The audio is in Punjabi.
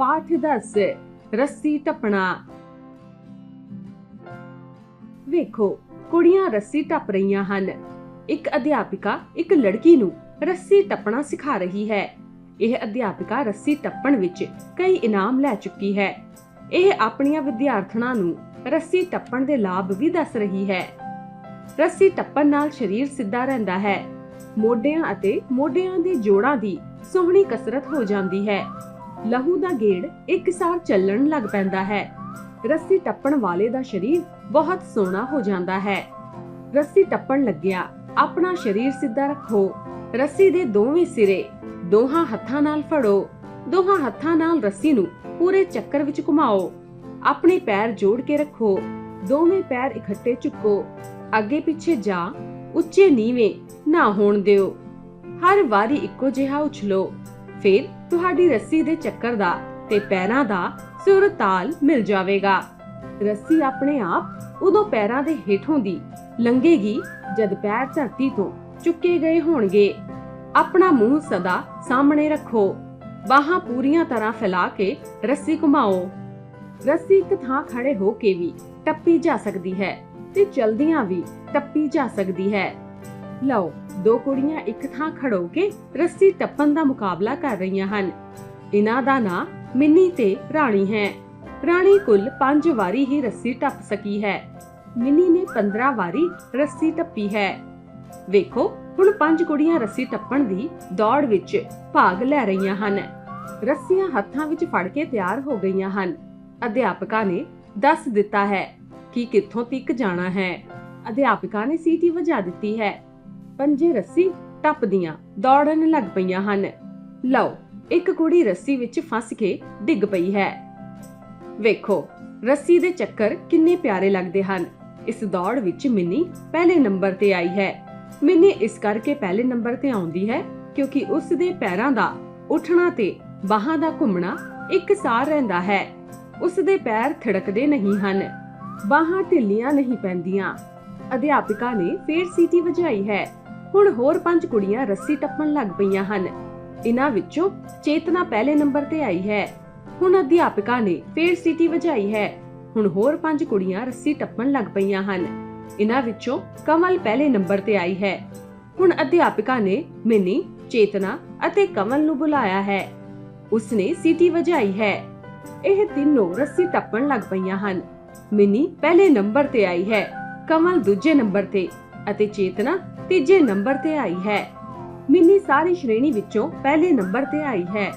ਪਾਠ ਦੱਸ, ਰੱਸੀ ਟੱਪਣਾ। ਵੇਖੋ, ਕੁੜੀਆਂ ਰੱਸੀ ਟੱਪ ਰਹੀਆਂ ਹਨ। ਇੱਕ ਅਧਿਆਪਿਕਾ ਇੱਕ ਲੜਕੀ ਨੂੰ ਰੱਸੀ ਟੱਪਣਾ ਸਿਖਾ ਰਹੀ ਹੈ। ਇਹ ਅਧਿਆਪਿਕਾ ਰੱਸੀ ਟੱਪਣ ਵਿੱਚ ਕਈ ਇਨਾਮ ਲੈ ਚੁੱਕੀ ਹੈ। ਇਹ ਆਪਣੀਆਂ ਵਿਦਿਆਰਥਣਾਂ ਨੂੰ ਰੱਸੀ ਟੱਪਣ ਦੇ ਲਾਭ ਵੀ ਦੱਸ ਰਹੀ ਹੈ। ਰੱਸੀ ਟੱਪਣ ਨਾਲ ਸਰੀਰ ਸਿੱਧਾ ਰਹਿੰਦਾ ਹੈ। ਮੋਢਿਆਂ ਅਤੇ ਮੋਢਿਆਂ ਦੇ ਜੋੜਾਂ ਦੀ ਸੋਹਣੀ ਕਸਰਤ ਹੋ ਜਾਂਦੀ ਹੈ। ਲਹੂ ਦਾ ਗੇੜ ਇੱਕਸਾਰ ਚੱਲਣ ਲੱਗ ਪੈਂਦਾ ਹੈ। ਰੱਸੀ ਟੱਪਣ ਵਾਲੇ ਦਾ ਸਰੀਰ ਬਹੁਤ ਸੋਹਣਾ ਹੋ ਜਾਂਦਾ ਹੈ। ਰੱਸੀ ਟੱਪਣ ਲੱਗਿਆ, ਆਪਣਾ ਸਰੀਰ ਸਿੱਧਾ ਰੱਖੋ। ਰੱਸੀ ਦੇ ਦੋਵੇਂ ਸਿਰੇ ਦੋਹਾਂ ਹੱਥਾਂ ਨਾਲ ਫੜੋ। ਦੋਹਾਂ ਹੱਥਾਂ ਨਾਲ ਰੱਸੀ ਨੂੰ ਪੂਰੇ ਚੱਕਰ ਵਿੱਚ ਘੁਮਾਓ। ਆਪਣੇ ਪੈਰ ਜੋੜ ਕੇ ਰੱਖੋ। ਦੋਵੇਂ ਪੈਰ ਇਕੱਠੇ ਚੁੱਕੋ। ਅੱਗੇ ਪਿੱਛੇ ਜਾ, ਉੱਚੇ ਨੀਵੇਂ ਨਾ ਹੋਣ ਦਿਓ। ਹਰ ਵਾਰੀ ਇੱਕੋ ਜਿਹਾ ਉਛਲੋ। ਫਿਰ ਤੁਹਾਡੀ ਰੱਸੀ ਦੇ ਚੱਕਰ ਦਾ ਤੇ ਪੈਰਾਂ ਦਾ ਸੁਰ ਤਾਲ ਮਿਲ ਜਾਵੇਗਾ। ਰੱਸੀ ਆਪਣੇ ਆਪ ਉਦੋਂ ਪੈਰਾਂ ਦੇ ਹੇਠੋਂ ਦੀ ਲੰਘੇਗੀ ਜਦ ਪੈਰ ਧਰਤੀ ਤੋਂ ਚੁੱਕੇ ਗਏ ਹੋਣਗੇ। ਆਪਣਾ ਮੂੰਹ ਸਦਾ ਸਾਹਮਣੇ ਰੱਖੋ। ਬਾਹਾਂ ਪੂਰੀਆਂ ਤਰ੍ਹਾਂ ਫੈਲਾ ਕੇ ਰੱਸੀ ਘੁਮਾਓ। ਰੱਸੀ ਇੱਕ ਥਾਂ ਖੜੇ ਹੋ ਕੇ ਵੀ ਟੱਪੀ ਜਾ ਸਕਦੀ ਹੈ ਤੇ ਚਲਦੀਆਂ ਵੀ ਟੱਪੀ ਜਾ ਸਕਦੀ ਹੈ। ਲਓ ਦੋ ਕੁੜੀਆਂ ਇੱਕ ਥਾਂ ਖੜੋ ਕੇ ਰੱਸੀ ਟੱਪਣ ਦਾ ਮੁਕਾਬਲਾ ਕਰ ਰਹੀਆਂ ਹਨ। ਇਹਨਾਂ ਦਾ ਨਾਂ ਮਿੰਨੀ ਤੇ ਰਾਣੀ ਹੈ। ਰਾਣੀ ਕੁੱਲ 5 ਵਾਰੀ ਹੀ ਰੱਸੀ ਟੱਪ ਸਕੀ ਹੈ। ਮਿੰਨੀ ਨੇ 15 ਵਾਰੀ ਰੱਸੀ ਟੱਪੀ ਹੈ। ਵੇਖੋ, ਹੁਣ ਪੰਜ ਕੁੜੀਆਂ ਰੱਸੀ ਟੱਪਣ ਦੀ ਦੌੜ ਵਿੱਚ ਭਾਗ ਲੈ ਰਹੀਆਂ ਹਨ। ਰੱਸੀਆਂ ਹੱਥਾਂ ਵਿੱਚ ਫੜ ਕੇ ਤਿਆਰ ਹੋ ਗਈਆਂ ਹਨ। ਅਧਿਆਪਕਾ ਨੇ ਦੱਸ ਦਿੱਤਾ ਹੈ ਕਿ ਕਿੱਥੋਂ ਤੱਕ ਜਾਣਾ ਹੈ। ਅਧਿਆਪਕਾ ਨੇ ਸੀਟੀ ਵਜਾ ਦਿੱਤੀ ਹੈ। ਪੰਜੇ ਰੱਸੀ ਟੱਪਦੀਆਂ, ਦੌੜਨ ਲੱਗ ਪਈਆਂ ਹਨ। ਲਓ, ਇੱਕ ਕੁੜੀ ਰੱਸੀ ਵਿੱਚ ਫਸ ਕੇ ਡਿੱਗ ਪਈ ਹੈ। ਵੇਖੋ, ਰੱਸੀ ਦੇ ਚੱਕਰ ਕਿੰਨੇ ਪਿਆਰੇ ਲੱਗਦੇ ਹਨ। ਇਸ ਦੌੜ ਵਿੱਚ ਮਿੰਨੀ ਪਹਿਲੇ ਨੰਬਰ ਤੇ ਆਈ ਹੈ। ਮਿੰਨੀ ਇਸ ਕਰਕੇ ਪਹਿਲੇ ਨੰਬਰ ਤੇ ਆਉਂਦੀ ਹੈ ਕਿਉਂਕਿ ਉਸ ਦੇ ਪੈਰਾਂ ਦਾ ਉੱਠਣਾ ਤੇ ਬਾਹਾਂ ਦਾ ਘੁੰਮਣਾ ਇੱਕਸਾਰ ਰਹਿੰਦਾ ਹੈ। ਉਸ ਦੇ ਪੈਰ ਥੜਕਦੇ ਨਹੀਂ ਹਨ। ਬਾਹਾਂ ਢਿੱਲੀਆਂ ਨਹੀਂ ਪੈਂਦੀਆਂ। ਅਧਿਆਪਿਕਾ ਨੇ ਫੇਰ ਸੀਟੀ ਵਜਾਈ ਹੈ। ਹੁਣ ਹੋਰ ਪੰਜ ਕੁੜੀਆਂ ਰੱਸੀ ਟੱਪਣ ਲੱਗ ਪਈਆਂ ਹਨ। ਇਹਨਾਂ ਵਿੱਚੋਂ ਚੇਤਨਾ ਪਹਿਲੇ ਨੰਬਰ ਤੇ ਆਈ ਹੈ। ਹੁਣ ਅਧਿਆਪਿਕਾ ਨੇ ਫੇਰ ਸੀਟੀ ਵਜਾਈ ਹੈ। ਹੁਣ ਹੋਰ ਪੰਜ ਕੁੜੀਆਂ ਰੱਸੀ ਟੱਪਣ ਲੱਗ ਪਈਆਂ ਹਨ। ਇਹਨਾਂ ਵਿੱਚੋਂ ਕਮਲ ਪਹਿਲੇ ਨੰਬਰ ਤੇ ਆਈ ਹੈ। ਹੁਣ ਅਧਿਆਪਿਕਾ ਨੇ ਮਿੰਨੀ, ਚੇਤਨਾ ਅਤੇ ਕਮਲ ਨੂੰ ਬੁਲਾਇਆ ਹੈ। ਉਸਨੇ ਸੀਟੀ ਵਜਾਈ ਹੈ। ਇਹ ਤਿੰਨੋਂ ਰੱਸੀ ਟੱਪਣ ਲੱਗ ਪਈਆਂ ਹਨ। ਮਿੰਨੀ ਪਹਿਲੇ ਨੰਬਰ ਤੇ ਆਈ ਹੈ। ਕਮਲ ਦੂਜੇ ਨੰਬਰ ਤੇ। ਅਤੇ ਚੇਤਨਾ ਤੀਜੇ ਨੰਬਰ ਤੇ ਆਈ ਹੈ। ਮਿੰਨੀ ਸਾਰੀ ਸ਼੍ਰੇਣੀ ਵਿੱਚੋਂ ਪਹਿਲੇ ਨੰਬਰ ਤੇ ਆਈ ਹੈ।